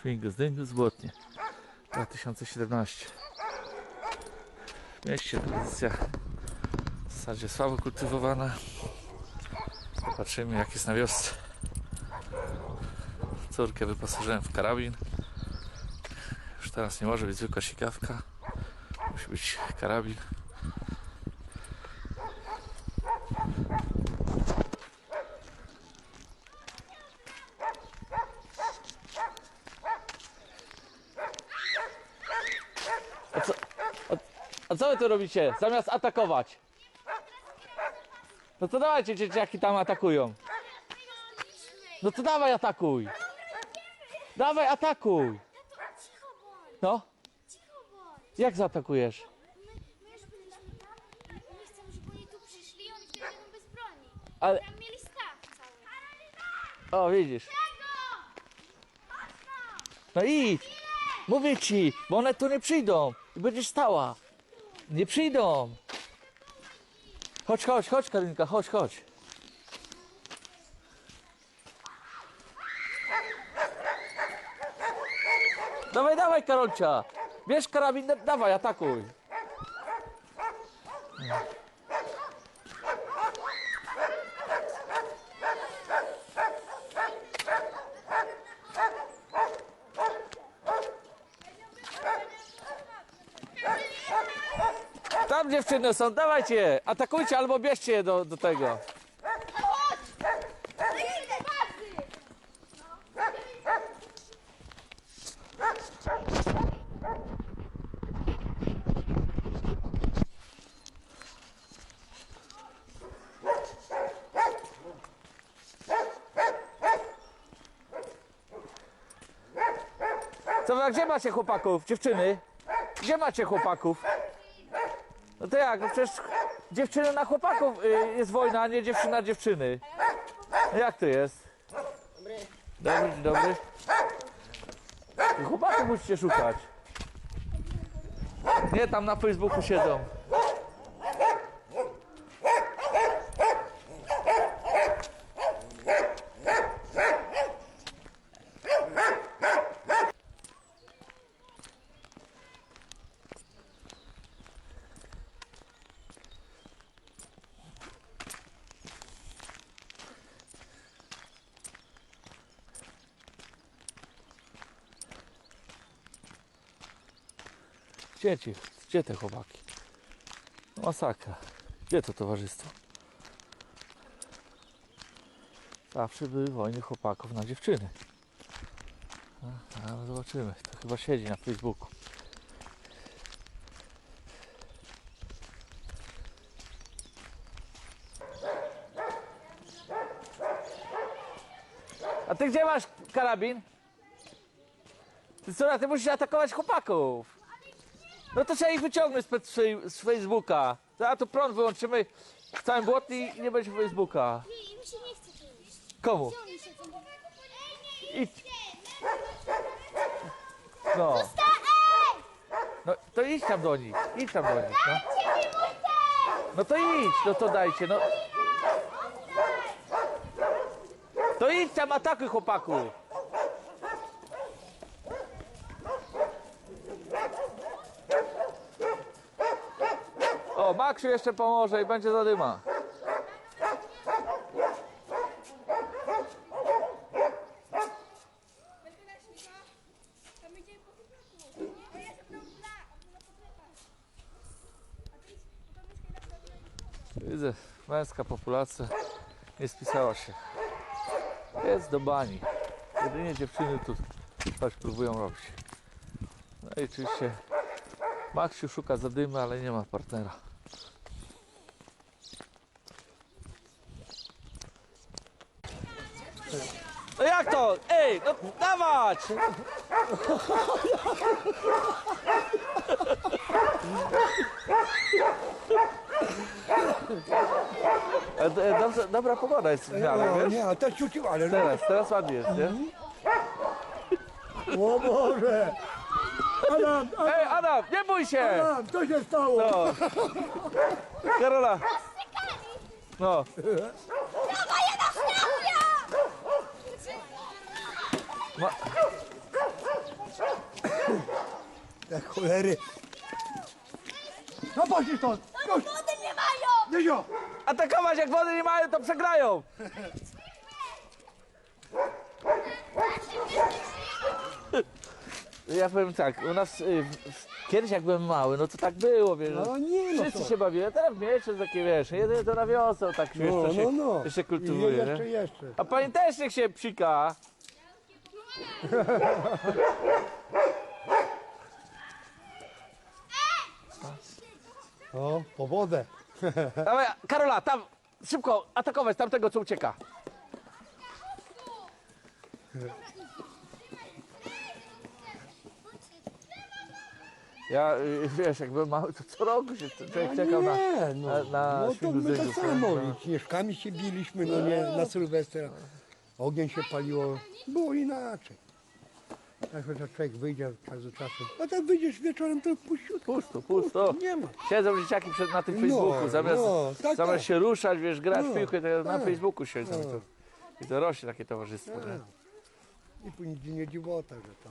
Śmigus Dyngus Błotnie 2017 W mieście tradycja w zasadzie słabo kultywowana. Zobaczymy jak jest na wiosce. Córkę wyposażyłem w karabin. Już teraz nie może być zwykła sikawka. Musi być karabin A co, a, a co wy tu robicie? Zamiast atakować. No to dawajcie dzieciaki tam atakują. No to dawaj atakuj. Dawaj atakuj. No, jak zaatakujesz? Ale, o widzisz. No idź. Mówię ci, bo one tu nie przyjdą. I będziesz stała. Nie przyjdą. Chodź, chodź, chodź Karinka, chodź, chodź. Dawaj, dawaj Karolcia. Bierz karabin, da- dawaj, atakuj. Tam dziewczyny są, dawajcie, atakujcie albo bierzcie je do, do tego. Co a gdzie macie chłopaków, dziewczyny? Gdzie macie chłopaków? To jak? No przecież dziewczyny na chłopaków y, jest wojna, a nie dziewczyna na dziewczyny. No jak to jest? Dobry. Dobry, dzień dobry. Chłopaków musicie szukać. Nie, tam na Facebooku siedzą. Gdzie ci? Gdzie te chłopaki? No Masakra. Gdzie to towarzystwo? Zawsze były wojny chłopaków na dziewczyny. Ale zobaczymy. To chyba siedzi na Facebooku. A ty gdzie masz karabin? Ty co, ty musisz atakować chłopaków. No to trzeba ich wyciągnąć z, z, Facebooka. A to prąd wyłączymy w całym błotni i nie będzie Facebooka. Ty, mi się nie chce tu. Komu? Nie Idź. No. No, to idź tam do nich. Idź tam do nich, no. No to idź, no to dajcie, no. To idź tam, atakuj chłopaku. Maksiu jeszcze pomoże i będzie zadyma. Widzę, męska populacja nie spisała się. Jest do bani. Jedynie dziewczyny tu coś próbują robić. No i oczywiście Maksiu szuka zadymy, ale nie ma partnera. No jak to? Ej, no dawać! E, e, Dobrze, dobra pogoda jest w miarę, No, wiesz? nie, a to ciuciu, ale no. Teraz, teraz ładnie jest, nie? O Boże! Adam, Ej, Adam, nie bój się! Adam, co się stało? No. Karola. No. Ma... cholery. No poszli stąd. Już, Wody nie mają! Dyzio. Atakować jak wody nie mają, to przegrają. Ja powiem tak, u nas y, w- w- kiedyś jak byłem mały, no to tak było, wiesz. No nie no Wszyscy to. się bawili, a teraz miesiąc takie wiesz, jedynie to na wiosnę tak wiesz, No, się no, no. jeszcze I kultywuje. jeszcze, nie? jeszcze. A pani też niech się psika. O, po wodę. Dawaj, Karola, tam szybko atakować tamtego co ucieka. Ja, y, wiesz, jak byłem mały, to co roku się człowiek No czekał na, nie, na, no. na no to my tak samo. no. Śnieżkami się biliśmy, no nie, na Sylwestra. Ogień się paliło. Było inaczej. Tak, że człowiek wyjdzie czas do czasu. A tak wyjdziesz wieczorem, to puściutko. Pusto, pusto. Nie ma. Siedzą dzieciaki przed, na tym No, Facebooku, zamiast, no, tak, zamiast tak. się ruszać, wiesz, grać w No, piłkę, to na tak. Facebooku siedzą. I, No. to, I to rośnie takie towarzystwo. Nie? I później nie dziwota, że to.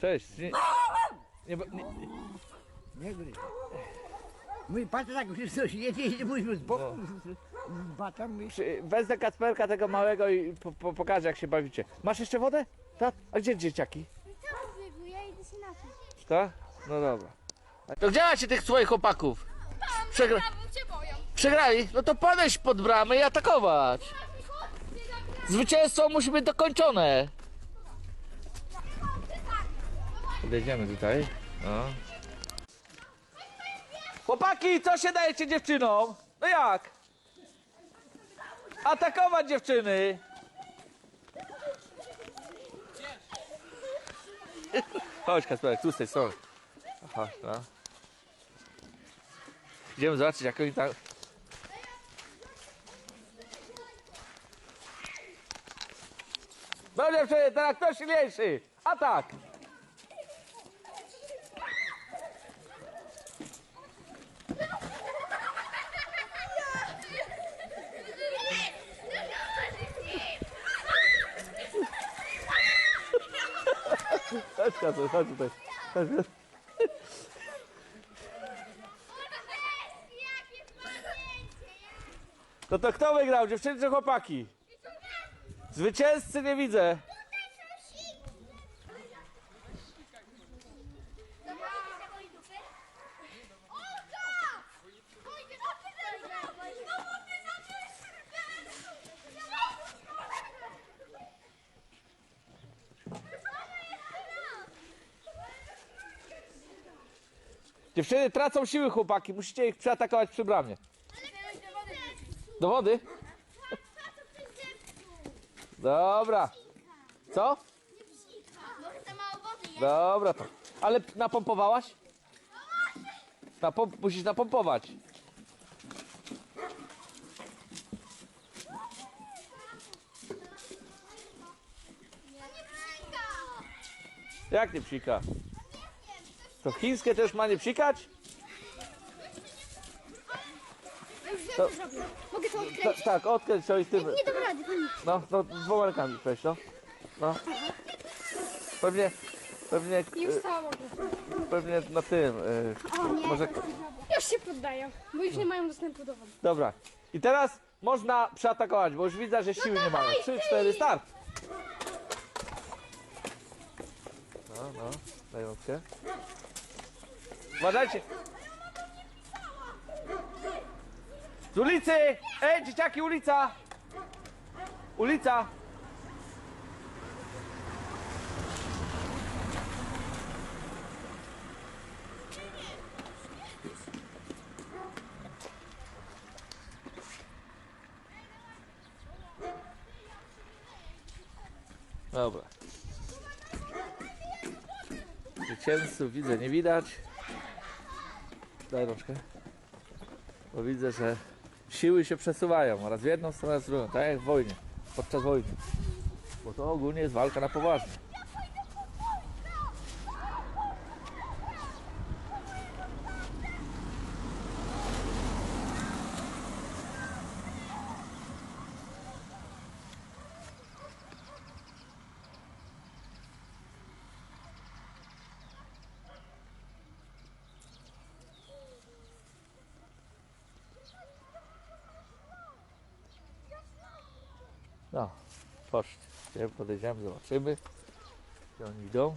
Cześć. Nie, nie, nie, Nie gry. Mój patrz tak, że coś jedzie i mówimy z boku. Batam mi. przy, wezmę Kacperka tego małego i po, po, pokażę jak się bawicie. Masz jeszcze wodę? Tak? A gdzie dzieciaki? Biegł, ja idę się napić. Tak? No dobra. To gdzie macie tych swoich chłopaków? Przegra... cię boją. Przegrali? No to podejść pod bramę i atakować. Zwycięstwo musi być dokończone. Podejdziemy tutaj. No. Chłopaki, co się dajecie dziewczynom? No jak? Atakować dziewczyny! Chodź Kasperek, tu z tej strony. Aha, no. Idziemy zobaczyć jak oni tam... No dziewczyny, teraz kto silniejszy? Atak! Chodź chodź tutaj. Chodź. No to kto wygrał, dziewczyny czy chłopaki? Zwycięzcy nie widzę. Dziewczyny tracą siły chłopaki, musicie ich przeatakować przy bramie. Do wody? Dobra. Co? Dobra to. Ale napompowałaś? Napomp musisz napompować. Jak nie psika? To chińskie też ma nie psikać? To, Mogę to ta, odkręcić? tak, odkręć to i tym. Nie dam rady, pani. No, no dwoma rękami weź, no. No. Pewnie, pewnie, Już e, mogę. pewnie na tym. e, O nie. Może, Już się poddają, bo już nie mają dostępu do wody. dobra. I teraz można przeatakować, bo już widzę, że siły nie mają. Trzy, cztery, start. No, daj łapkę. Uważajcie! Z ulicy! Ej, dzieciaki, ulica! Ulica! Dobra. Zwycięzców widzę, nie widać. Daj rączkę. Bo widzę, że siły się przesuwają. Raz w jedną stronę, raz w drugą. Tak jak w wojnie. Podczas wojny. Bo to ogólnie jest walka na poważnie. No, poszli. Gdzie podejdziemy, zobaczymy. Gdzie oni idą.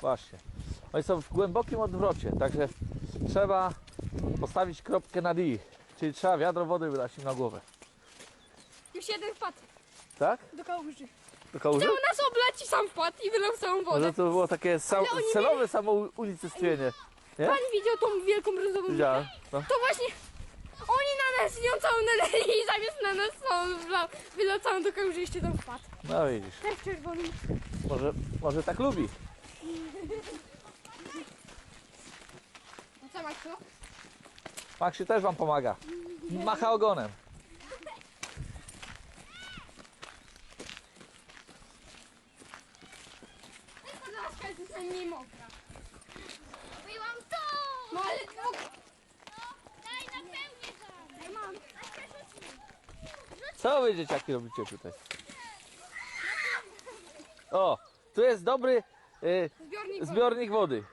Właśnie. Oni są w głębokim odwrocie, także trzeba postawić kropkę na D. Czyli trzeba wiadro wody wylać im na głowę. Już jeden wpadł Tak? do kałuży. Do kałuży? Chciał nas oblać i sam wpadł i wylał całą wodę. Może to było takie sam, Ale oni celowe samo unicestwienie. Nie? Pan widział tą wielką brązową Widziałem. No. To właśnie oni na nas ją całą naleli i zamiast na nas całą wlał, wylał całą do kałuży i jeszcze tam wpadł. no widzisz, Też czerwony. może, może tak lubi. No co masz tu? Maksiu też wam pomaga. Macha ogonem. Najmniej mokra. Byłam tu! No ale to... Daj na pełnię go! Daj mam. Co wy dzieciaki robicie tutaj? O, tu jest dobry y, Zbiornik wody. zbiornik wody.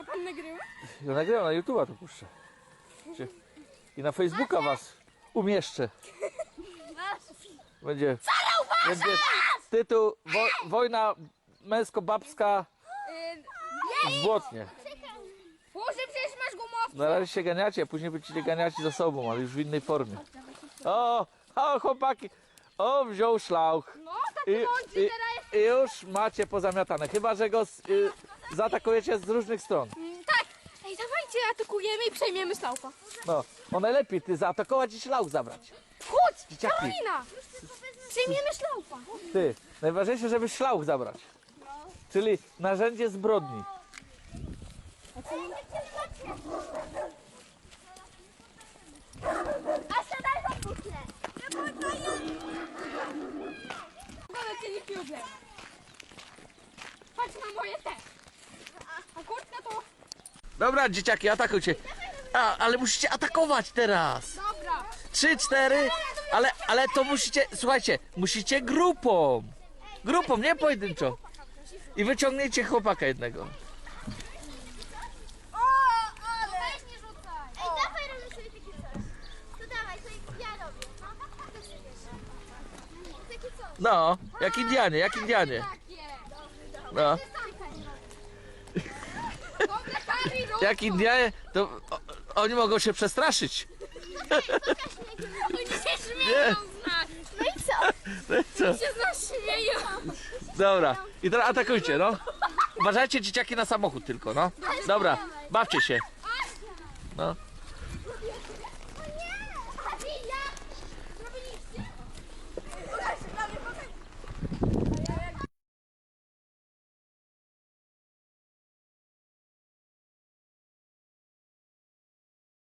A pan nagrywa? Ja nagrywam na YouTube'a to puszczę. Czy- I na Facebooka was umieszczę. Będzie, będzie tytuł wo, Wojna męsko-babska w Błotnie. Boże, przecież masz gumowce. Na razie się ganiacie, a później będziecie ganiaci za sobą, ale już w innej formie. O, o chłopaki, o wziął szlauch. No, taki I, i, teraz. I już macie pozamiatane, chyba że go z, y, zaatakujecie z różnych stron. Tak. Ej, dawajcie, atakujemy i przejmiemy slaupa. No, no najlepiej ty zaatakować i szlauch zabrać. Chodź, Dzieciaki. Karolina. Przejmiemy slaupa. Ty, najważniejsze, żeby szlauch zabrać. Czyli narzędzie zbrodni. Patrz na moje też. A kurtka to... Dobra, dzieciaki, atakujcie. A, ale musicie atakować teraz. Dobra. Trzy, cztery, ale, ale to musicie, słuchajcie, musicie grupą. Grupą, nie pojedynczo. I wyciągnijcie chłopaka jednego. O, ale! Weź nie rzucaj! Ej, dawaj robię sobie takie coś. To dawaj, to ja robię. No, to sobie wiesz. Takie coś. No, jak Indianie, jak Indianie. Takie. No, Dobra, Kari, rób jak Indianie, to o, oni mogą się przestraszyć. Oni się śmieją z nas. No i co? No i co? Się z. Dobra, i teraz atakujcie, no. Uważajcie dzieciaki na samochód tylko, no. Dobra, bawcie się. No.